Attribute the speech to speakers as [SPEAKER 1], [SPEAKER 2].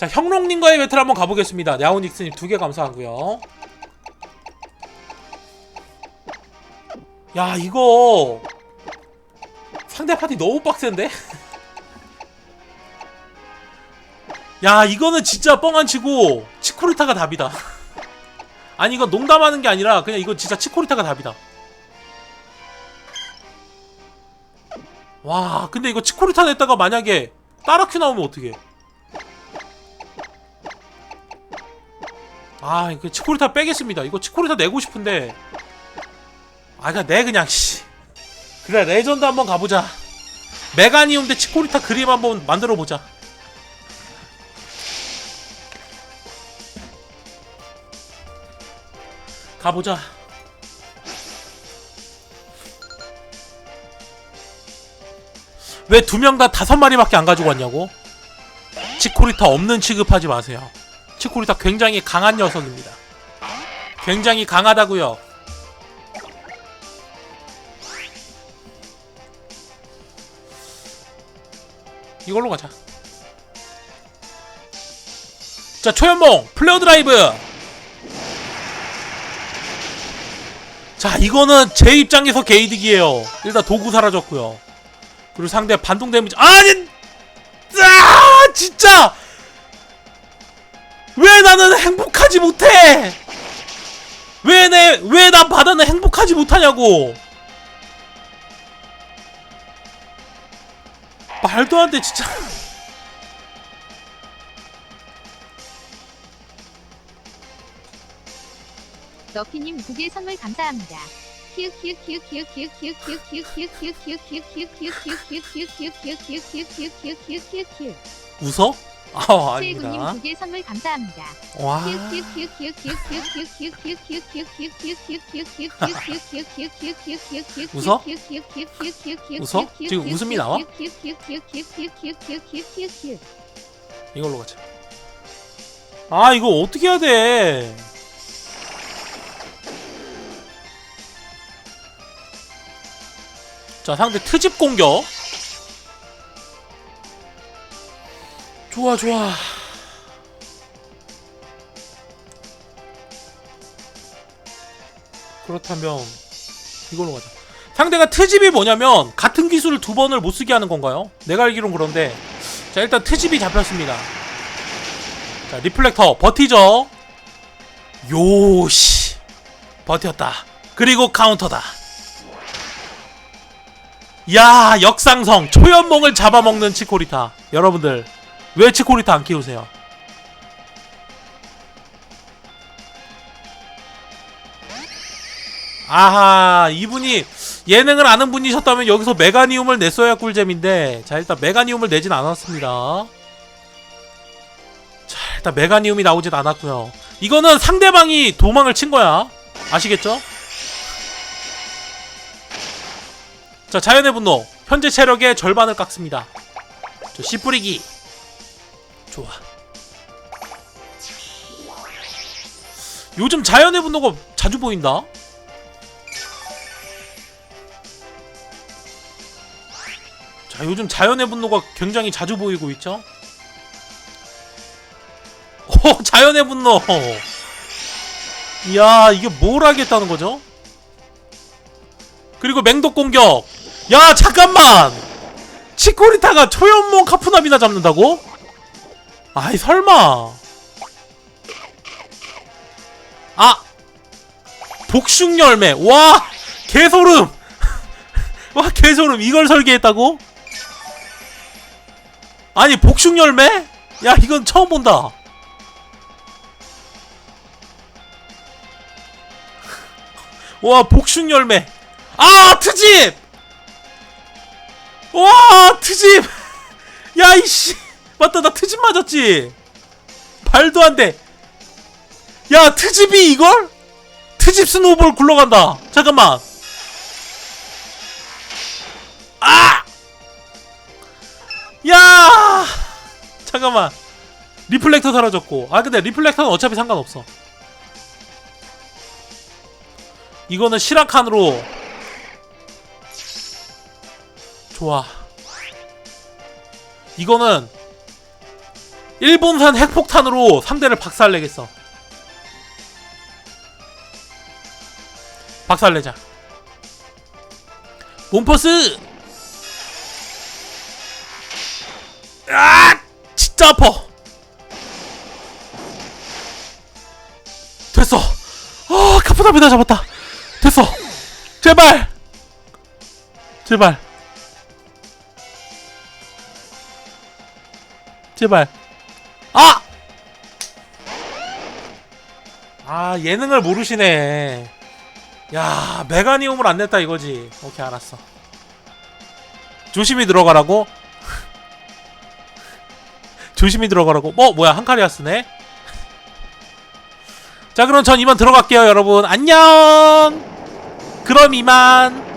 [SPEAKER 1] 자 형롱님과의 배틀 한번 가보겠습니다. 야오닉스님 두 개 감사하고요. 야 이거 상대 파티 너무 빡센데? 야 이거는 진짜 뻥 안 치고 치코리타가 답이다. 아니 이거 농담하는 게 아니라 그냥 이거 진짜 치코리타가 답이다. 와 근데 이거 치코리타 냈다가 만약에 따라큐 나오면 어떡해 아 이거 치코리타 빼겠습니다. 이거 치코리타 내고 싶은데. 아 그냥 내 그냥 씨. 그래 레전드 한번 가보자. 메가니움 대 치코리타 그림 한번 만들어 보자. 가보자. 왜 두 명 다 다섯 마리밖에 안 가지고 왔냐고? 치코리타 없는 취급하지 마세요. 치코리타 굉장히 강한 녀석입니다. 굉장히 강하다고요. 이걸로 가자. 자, 초연몽 플레어 드라이브. 자, 이거는 제 입장에서 게이득이에요. 일단 도구 사라졌고요. 그리고 상대 반동 데미지 아니 아 진짜 왜 나는 행복하지 못해? 왜 내, 왜난 바다는 행복하지 못하냐고! 말도 안 돼, 진짜.
[SPEAKER 2] 너피님 두개 선물 감사합니다.
[SPEAKER 1] 웃어? 아,
[SPEAKER 2] 어,
[SPEAKER 1] 아닙니다.
[SPEAKER 2] 님두개 선물 감사합니다.
[SPEAKER 1] 와. 웃어? 웃어? 지금 웃음이 나와? 이걸로 가자. 아, 이거 어떻게 해야 돼? 자, 상대 트집 공격. 좋아 좋아. 그렇다면 이걸로 가자. 상대가 트집이 뭐냐면 같은 기술을 두 번을 못 쓰게 하는 건가요? 내가 알기론 그런데. 자 일단 트집이 잡혔습니다. 자 리플렉터 버티죠? 요시. 버텼다. 그리고 카운터다. 야 역상성. 초연몽을 잡아먹는 치코리타. 여러분들 왜 치코리타 안 키우세요? 아하 이분이 예능을 아는 분이셨다면 여기서 메가니움을 냈어야 꿀잼인데 자 일단 메가니움을 내진 않았습니다. 자 일단 메가니움이 나오진 않았고요. 이거는 상대방이 도망을 친 거야. 아시겠죠? 자 자연의 분노. 현재 체력의 절반을 깎습니다. 저 씨뿌리기 좋아. 요즘 자연의 분노가 자주 보인다? 자 요즘 자연의 분노가 굉장히 자주 보이고 있죠? 오 자연의 분노! 이야 이게 뭘 하겠다는 거죠? 그리고 맹독 공격! 야 잠깐만! 치코리타가 초연몽 카푸나비나 잡는다고? 아이 설마. 아! 복숭 열매. 와! 개소름! 와 개소름. 이걸 설계했다고? 아니 복숭 열매? 야 이건 처음 본다. 와 복숭 열매. 아 트집! 와 트집! 야 이씨 맞다 나 트집 맞았지 말도 안돼 야 트집이 이걸 트집 스노우볼 굴러간다 잠깐만 아! 야! 잠깐만. 리플렉터 사라졌고. 아 근데 리플렉터는 어차피 상관없어. 이거는 시라칸으로 좋아. 이거는 일본산 핵폭탄으로 상대를 박살내겠어. 박살내자. 몸퍼스! 아! 진짜 아파! 됐어! 아, 카프다비다 잡았다! 됐어! 제발! 제발! 제발! 아, 예능을 모르시네. 야, 메가니움을 안 냈다 이거지. 오케이, 알았어. 조심히 들어가라고? 조심히 들어가라고? 뭐, 뭐야, 한카리아스네? 자, 그럼 전 이만 들어갈게요, 여러분. 안녕! 그럼 이만!